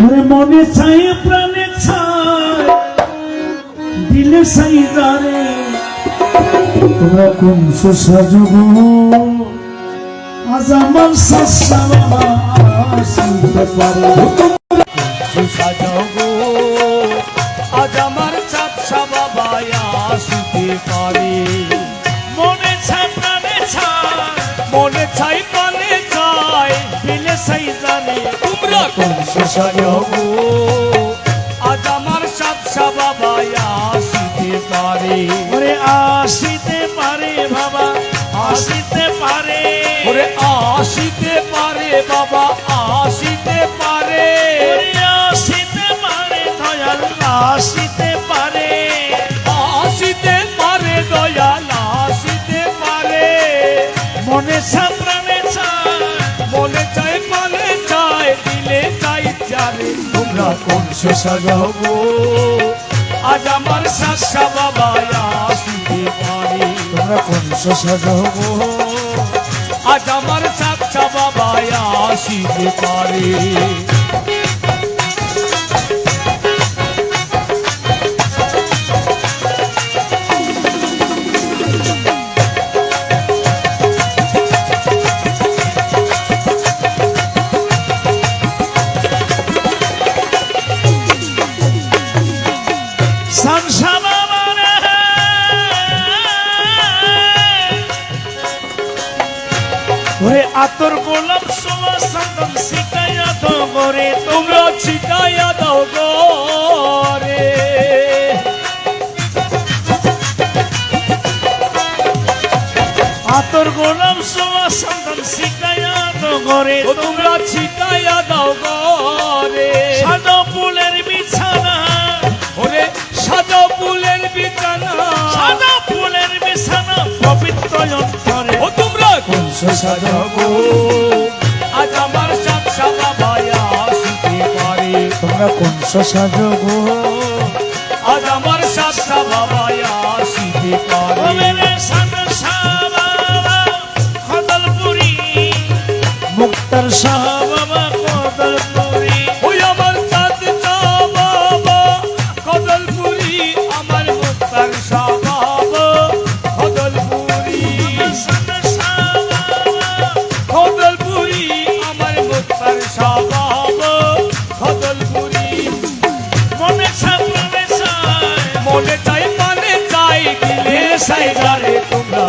মনে চাই, প্রাণে চাই। দিলে চাই দারে তোমরা কোন সুসাজব আজ আমার সাসাবা শুনতে পারো। আজ আমার চাচা বাবা আসতে পারে। মনে চাই, প্রাণে চাই, মনে চাই, প্রাণে চাই, দিলে চাই কোন সাজাগো আজ আমার চাপসা বাবা আসিতে পারে। ওরে আসিতে পারে বাবা। আসিতে পারে। ওরে আসিতে পারে বাবা আসিতে পারে। আসিতে পারে দয়াল আসিতে পারে। আসিতে পারে দয়াল আসিতে পারে। মনে ছাপ্রাণে কোন সে সাজাবো আজ আমার শাসা বাবা আসিতে পারে। তোমরা কোন সাজাবো আজ আমার শাসা বাবা আসিতে পারে। সানসা বাবা রে ওরে আতর গোলাপ সোলা সন্দন শিকায়া তো করে তোমরা ছিটাইয়া দাও গরে আতর গোলাপ সোলা সন্দন শিকায়া করে তোমরা ছিটাইয়া পবিত্র অন্তরে ও তোমরা কোন সাজাবো আজ আমার চাপসা বাবা আসিতে পারে। তোমরা কোন সাজাবো আজ আমার চাপসা বাবা আসিতে পারে। ওমেরে সাদা সাবাবা খদলপুরি মুক্তার শাহ। মনে চাই মনে চাই দিলে সাইগারে তোমরা।